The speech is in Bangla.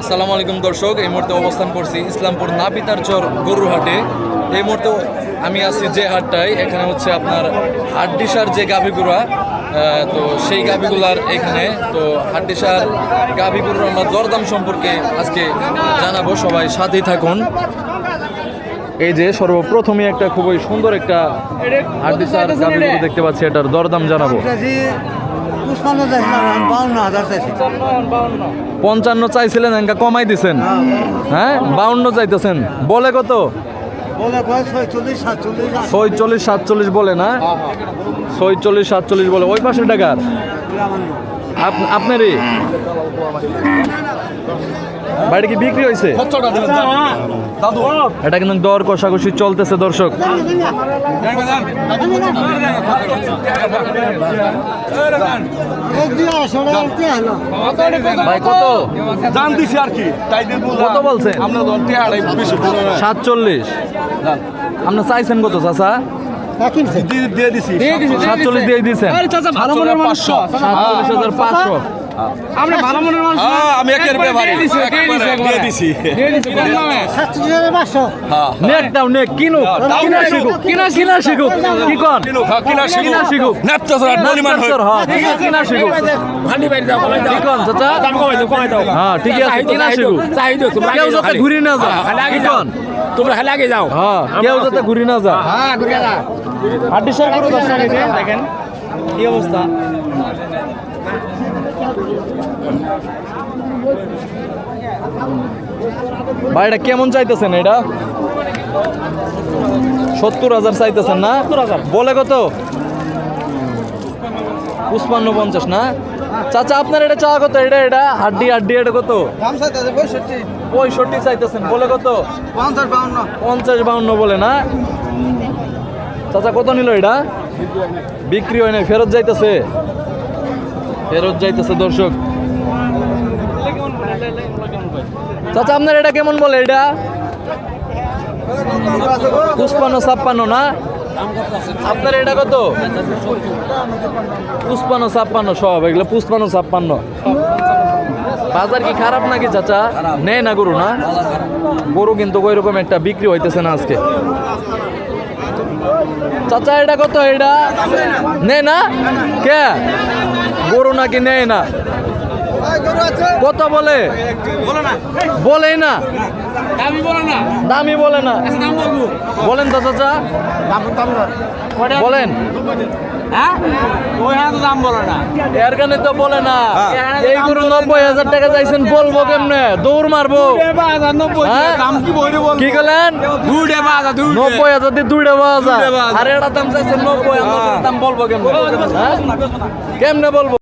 আসসালামু আলাইকুম দর্শক, এই মুহূর্তে অবস্থান করছি ইসলামপুর নাপিতার চর গরুহাটে এই মুহূর্তে আমি আছি যে হাটটায়, এখানে হচ্ছে আপনার হাড্ডিসার যে গাভীগুড়া তো সেই গাভীগুলার এখানে, তো হাড্ডিসার গাভীগুলোর আমরা দরদাম সম্পর্কে আজকে জানাব, সবাই সাথেই থাকুন। এই যে সর্বপ্রথমে একটা খুবই সুন্দর একটা হাড্ডিসার গাভীগুলো দেখতে পাচ্ছি, এটার দরদাম জানাব। পুষ্পান্ন চাইছিলাম বাউন্ন হাজার চাইছি। পঞ্চান্ন চাইছিলেন এনকা কমাই দিছেন। হ্যাঁ। বাউন্ন চাইতেছেন। বলে কত? ছয়চল্লিশ সাতচল্লিশ আশি। ছয়চল্লিশ সাতচল্লিশ বলে না? ছয়চল্লিশ সাতচল্লিশ বলে। ওই পাশে টাকার আপনারই? বাড়ি কি বিক্রি হয়েছে এটা কিন্তু দর কষাকষি চলতেছে দর্শক? ভাই কত? জান দিছি আর কি। কত বলছেন? সাতচল্লিশ। আপনি চাইছেন কত চাচা? দিয়ে- দিয়ে দিছি সাতচল্লিশ দিয়ে দিয়েছেন। সাতচল্লিশ পাঁচশো। পাঁচশো হ্যাঁ, আমি একের ব্যাপারে দিয়ে দিছি সাতচল্লিশ হাজার হ্যাঁ। নেক দাও নেক কিনুক কিনা কিনুক। কিনা কিনা শিখুক কি কন? হ্যাঁ, কিনা শিখুক। কিনা শিখুক ন্যাপটা ছাড়া পরিমাণ হয়। নাচর, হ্যাঁ, ঠিক আছে, কিনা শিখুক। কি কন চাচা? হ্যাঁ ঠিক আছে কিনা শিখুক। কেউ যাতে ঘুরি না যা কি কন? তোমরা আগে যাও। হ্যাঁ কেউ যাতে ঘুরি না যা। হাড্ডি সার করে দর্শক দেখেন কি অবস্থা? ভাই এটা কেমন চাইতেছেন এটা? সত্তর হাজার চাইতেছেন না? বলে কত? পুষ্পান্ন পঞ্চাশ না? চাচা আপনার এটা চাওয়া কত? এটা এটা হাড্ডি হাড্ডি এটা কত? পঁয়ষট্টি। পঁয়ষট্টি চাইতেছেন বলে কত? পঞ্চাশ বাউন্ন। পঞ্চাশ বাউন্ন বলে না? চাচা কত নিল এটা? বিক্রি হয় না ফেরত যাইতেছে। ফেরত যাইতেছে দর্শক। চাচা, আপনার এটা কেমন বলে? এটা পুষ্পান্ন ছাপ্পান্ন না? আপনার এটা কত? পুষ্পান্ন ছাপ্পান্ন সব, এগুলো পুষ্পান্ন ছাপ্পান্ন। বাজার কি খারাপ নাকি চাচা? নেয় না গরু না? গরু কিন্তু ওই রকম একটা বিক্রি হইতেছে না আজকে। চাচা, এটা কত? এটা? নেয় না? কে? গরু নাকি নেয় না? কত বলে? বলেই না। আমি বলো না দামি বলে না। বলেন তো চাচা। বলেন। তো বলো না এর কানে তো বলে না। এই গরু নব্বই হাজার টাকা চাইছেন বলব কেমনে? দৌড় মারবো। হ্যাঁ? কি দুইটা বাজা দুইটা নব্বই হাজার দিয়ে দুইটা বাজার আর এটা দাম চাইছেন নব্বই হাজার দাম বলব কেমনে? হ্যাঁ? কেমনে বলব?